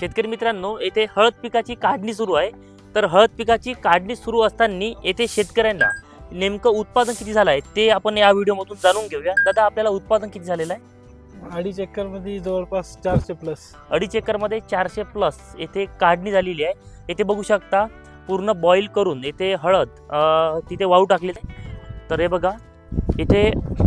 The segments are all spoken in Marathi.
शेतकरी मित्रांनो येथे हळद पिकाची काढणी सुरू आहे. तर हळद पिकाची काढणी सुरू असताना येथे शेतकऱ्यांना नेमकं उत्पादन किती झालं आहे ते आपण या व्हिडिओमधून जाणून घेऊया. दादा आपल्याला उत्पादन किती झालेलं आहे? अडीच एकरमध्ये जवळपास चारशे प्लस अडीच एकरमध्ये चारशे प्लस येथे काढणी झालेली आहे. येथे बघू शकता पूर्ण बॉईल करून येथे हळद तिथे वाळू टाकलेली आहे. तर हे बघा इथे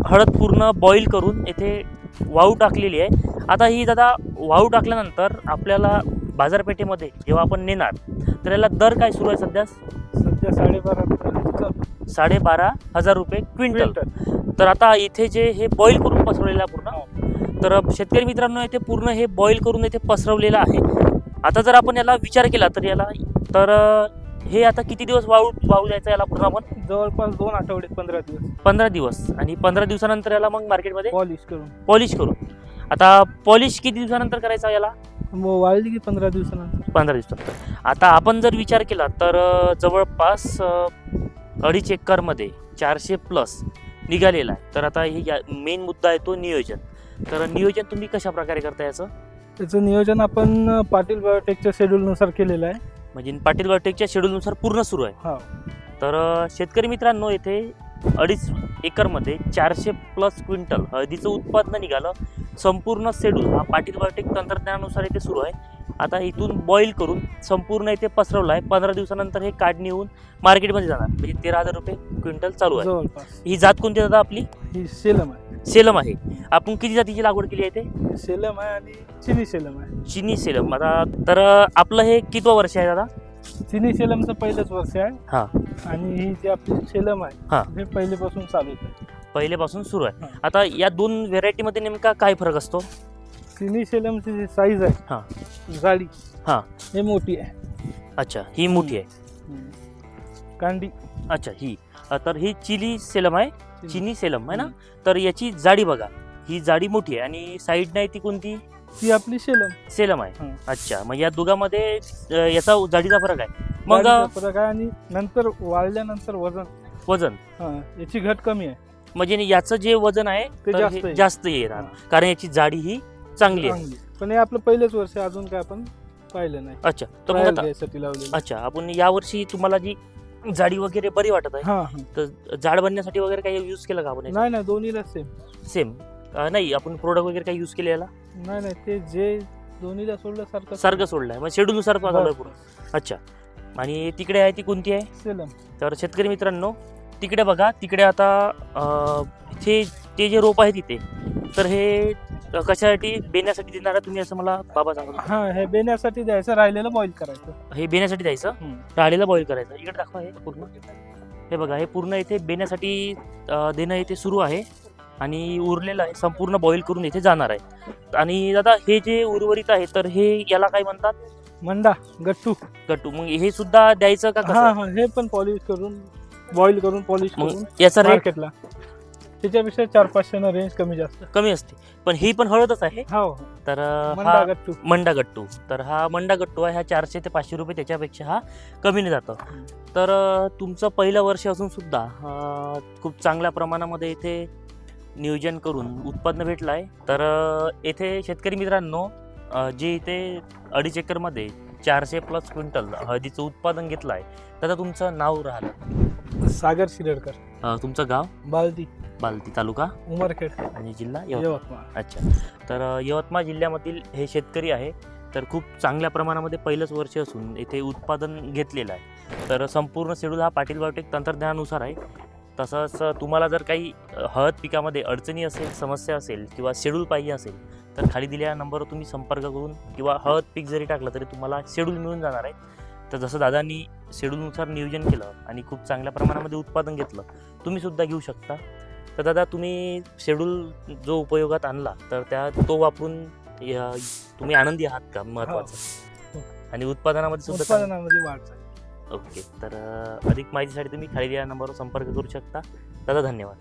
हळद पूर्ण बॉईल करून येथे वाळू टाकलेली आहे. आता ही दादा वाळू टाकल्यानंतर आपल्याला बाजारपेठेमध्ये जेव्हा आपण नेणार तर याला दर काय सुरू आहे सध्या? सध्या साडेबारा. साडेबारा हजार रुपये क्विंटल. तर आता इथे जे हे बॉईल करून पसरवलेलं आहे पूर्ण तर शेतकरी मित्रांनो इथे पूर्ण हे बॉईल करून इथे पसरवलेलं आहे. आता जर आपण याला विचार केला तर याला तर हे आता किती दिवस वाळू वाळू द्यायचं याला पूर्ण आपण? जवळपास दोन आठवडे पंधरा दिवस. पंधरा दिवस. आणि पंधरा दिवसानंतर याला मग मार्केटमध्ये पॉलिश करून. पॉलिश करू आता पॉलिश किती दिवसानंतर करायचा याला? मग वाळली की पंधरा दिवसानंतर. पंधरा दिवसानंतर. आता आपण जर विचार केला तर अं, जवळपास अं, अडीच एकरमध्ये चारशे प्लस निघालेला आहे. तर आता हे मेन मुद्दा आहे तो नियोजन. तर नियोजन तुम्ही कशा प्रकारे करता याचं? त्याचं नियोजन आपण अं, पाटील बायोटेकच्या शेड्यूलनुसार केलेलं आहे. म्हणजे पाटील बायोटेकच्या शेड्यूलनुसार पूर्ण सुरू आहे. हा. तर अं, शेतकरी मित्रांनो येथे अडीच एकरमध्ये चारशे प्लस क्विंटल हळदीचं उत्पादन निघालं. संपूर्ण शेड्यूल हा पाटील बायोटेक तंत्रज्ञानानुसार इथे सुरू आहे. आता इथून बॉईल करून संपूर्ण इथे पसरवलं आहे. पंधरा दिवसानंतर हे काढणी होऊन मार्केटमध्ये जाणार. म्हणजे तेरा हजार रुपये क्विंटल चालू आहे. ही जात कोणती दादा आपली? ही सेलम आहे. सेलम आहे. आपण किती जातीची लागवड केली आहे ते सेलम आहे आणि चिनी सेलम आहे. चिनी सेलम. आता तर आपलं हे कितवं वर्ष आहे दादा? चिनी सेलमचं पहिलंच वर्ष आहे. हा. आणि ही जी आपली सेलम हा. आहे हे. पहिलेपासून चालू आहे. पहिलेपासून सुरू आहे. हा. आता या दोन व्हेरायटीमध्ये नेमका काय फरक असतो? चिनी सेलमची जी साईज हा. आहे जाडी हा. हे मोठी आहे. अच्छा ही मोठी आहे. कांडी. अच्छा ही. अ, तर ही चिली सेलम आहे. चिनी सेलम आहे ना? तर याची जाडी बघा. ही जाडी मोठी आहे आणि साईड नाही ती कोणती? ती आपली सेलम सेलम आहे. हं. अच्छा मग या दोघांमध्ये अ, याचा जाडीचा फरक आहे. मग फरक आहे आणि नंतर वाळल्यानंतर वजन. वजन. हा, याची घट कमी आहे. म्हणजे याचं जे वजन आहे ते तर जास्त हे आहे. जास्त येणार. कारण याची जाडी ही चांगली आहे. चांगली. पण हे आपलं पहिलेच वर्ष आहे, अजून काय आपण पाहिलं नाही. अच्छा तर मग Trial आता घ्यायसाठी लावलेलं अच्छा आपण यावर्षी तुम्हाला जी जाडी वगैरे बरी वाटत आहे हा हा. तर जाड बनण्यासाठी वगैरे काही यूज केलं का आपण नाही नाही दोन्हीला सेम सेम नाही आपण प्रोडक्ट वगैरे काही यूज केले याला नाही नाही ते जे दोन्हीला सोडलं सारखं सारखं सोडलं आहे मग शेड्यूलनुसार आहे पूर्ण अच्छा. आणि तिकडे आहे ती कोणती आहे? सेलम. तर शेतकरी मित्रांनो तिकडे बघा तिकडे आता अं, इथे ते जे रोप आहे तिथे तर हे कशासाठी बेण्यासाठी देणार आहे तुम्ही असं मला बाबा सांगा हा हे बेण्यासाठी द्यायचं राहिलेलं बॉईल करायचं. हे बेण्यासाठी द्यायचं? हम्म. राहिलेलं बॉईल करायचं. इकडे दाखवा हे पूर्ण. हे बघा हे पूर्ण इथे बेण्यासाठी अं, देणं इथे सुरू आहे. आणि उरलेलं आहे संपूर्ण बॉईल करून इथे जाणार आहे. आणि दादा हे जे उर्वरित आहे तर हे याला काय म्हणतात? मंडा गट्टू. गट्टू. मग हे सुद्धा द्यायचं का हा कसं? हा हे पण पॉलिश करून बॉईल करून पॉलिश मग करून याचा रेट मार्केटला त्याच्यापेक्षा चार पाचशे रेंज कमी जास्त. कमी असते. पण ही पण हळदच आहे? हो. तर हा गट्टू. मंडा गट्टू. तर हा मंडा गट्टू आहे हा चारशे ते पाचशे रुपये त्याच्यापेक्षा हा कमीने जातं. हम्म. तर अं, तुमचं पहिलं वर्ष असून सुद्धा अं, खूप चांगल्या प्रमाणामध्ये इथे नियोजन करून उत्पन्न भेटलं आहे तर येथे शेतकरी मित्रांनो जे इथे अडीच एकरमध्ये चारशे प्लस क्विंटल हळदीचं उत्पादन घेतलं आहे त्याचं तुमचं नाव राहिलं सागर शिरडकर. तुमचं गाव? बालदी. बालती तालुका? उमरखेड. आणि जिल्हा? यवतमाळ. अच्छा. तर यवतमाळ जिल्ह्यामधील हे शेतकरी आहे तर खूप चांगल्या प्रमाणामध्ये पहिलंच वर्ष असून येथे उत्पादन घेतलेलं आहे. तर संपूर्ण शेड्यूल हा पाटील बायोटेक तंत्रज्ञानानुसार आहे. तसंच तुम्हाला जर काही हळद पिकामध्ये अडचणी असेल समस्या असेल किंवा शेड्यूल पाहिजे असेल तर खाली दिलेल्या नंबरवर तुम्ही संपर्क करून किंवा हळद पीक जरी टाकलं तरी तुम्हाला शेड्यूल मिळून जाणार आहे. तर जसं दादांनी शेड्यूलनुसार नियोजन केलं आणि खूप चांगल्या प्रमाणामध्ये उत्पादन घेतलं तुम्ही सुद्धा घेऊ शकता. तर दादा तुम्ही शेड्यूल जो उपयोगात आणला तर त्या तो वापरून तुम्ही आनंदी आहात का? महत्वाचं आणि उत्पादनामध्ये सुद्धा उत्पादनामध्ये वाढ झाली. ओके तर अधिक माहितीसाठी तुम्ही खाली या नंबरवर संपर्क करू शकता. दादा धन्यवाद.